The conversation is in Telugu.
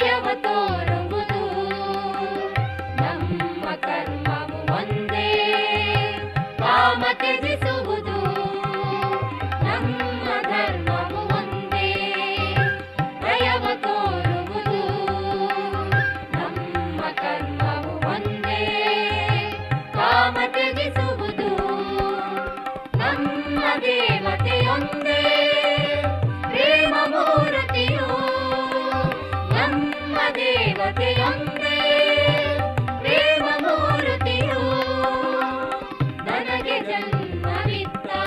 భయమతో రుంగుతూ నమ్మ కర్మము వందే. రామ Papita.